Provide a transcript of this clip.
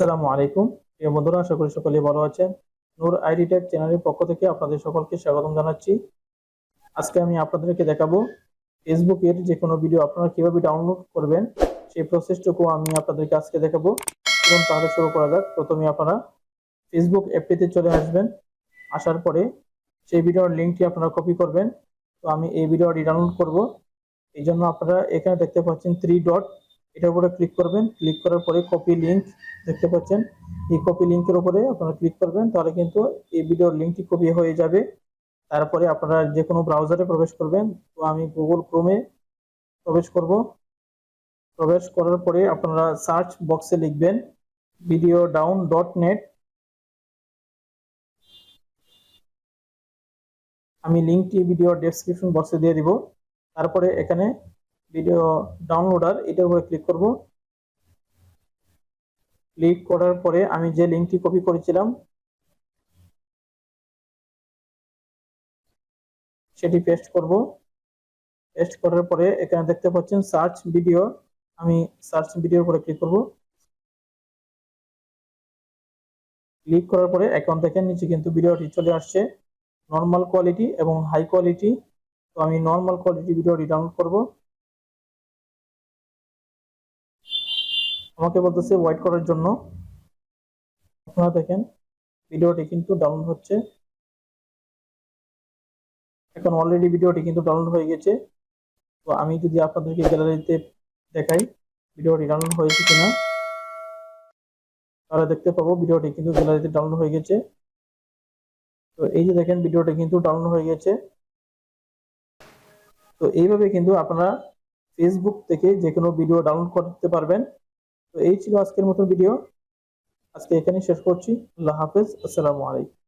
আসসালামু আলাইকুম। প্রিয় বন্ধুরা, আশা করি সকলেই ভালো আছেন। নূর আইডি টেক চ্যানেলের পক্ষ থেকে আপনাদের সকলকে স্বাগতম জানাচ্ছি। আজকে আমি আপনাদেরকে দেখাবো ফেসবুকের যে কোনো ভিডিও আপনারা কীভাবে ডাউনলোড করবেন, সেই প্রসেসটুকু আমি আপনাদেরকে আজকে দেখাবো। এবং তাহলে শুরু করা যাক। প্রথমে আপনারা ফেসবুক অ্যাপটিতে চলে আসবেন। আসার পরে সেই ভিডিওর লিঙ্কটি আপনারা কপি করবেন। তো আমি এই ভিডিওটি ডাউনলোড করব। এই জন্য আপনারা এখানে দেখতে পাচ্ছেন থ্রি ডট এটার উপরে ক্লিক করবেন। ক্লিক করার পরে কপি লিংক দেখতে পাচ্ছেন। এই কপি লিংকের উপরে আপনারা ক্লিক করবেন, তাহলে কিন্তু এই ভিডিওর লিংকটি কপি হয়ে যাবে। তারপরে আপনারা যে কোনো ব্রাউজারে প্রবেশ করবেন। তো আমি গুগল ক্রোমে প্রবেশ করব। প্রবেশ করার পরে আপনারা সার্চ বক্সে লিখবেন ভিডিও ডাউন ডট নেট আমি লিঙ্কটি ভিডিও ডেসক্রিপশন বক্সে দিয়ে দিব। তারপরে এখানে ভিডিও ডাউনলোডার এটার উপরে ক্লিক করব। ক্লিক করার পরে আমি যে লিঙ্কটি কপি করেছিলাম, সেটি পেস্ট করব। পেস্ট করার পরে এখানে দেখতে পাচ্ছেন সার্চ ভিডিও আমি সার্চ ভিডিওর উপরে ক্লিক করব। ক্লিক করার পরে এখন দেখেন, নিচে কিন্তু ভিডিওটি চলে আসছে। নর্মাল কোয়ালিটি এবং হাই কোয়ালিটি তো আমি নর্মাল কোয়ালিটি ভিডিওটি ডাউনলোড করব। আমাকে বলতেছে ওয়েট করার জন্য। আপনারা দেখেন, ভিডিওটি কিন্তু ডাউনলোড হচ্ছে। এখন অলরেডি ভিডিওটি কিন্তু ডাউনলোড হয়ে গেছে। তো আমি যদি আপনাদেরকে গ্যালারিতে দেখাই, ভিডিওটি ডাউনলোড হয়েছে কিনা, তাহলে দেখতে পাবো ভিডিওটি কিন্তু গ্যালারিতে ডাউনলোড হয়ে গেছে। তো এই যে দেখেন, ভিডিওটি কিন্তু ডাউনলোড হয়ে গেছে। তো এইভাবে কিন্তু আপনারা ফেসবুক থেকে যে কোনো ভিডিও ডাউনলোড করতে পারবেন। তো এই ছিল আজকের মতো ভিডিও আজকে এখানে শেষ করছি। আল্লাহ হাফেজ। আসসালামু আলাইকুম।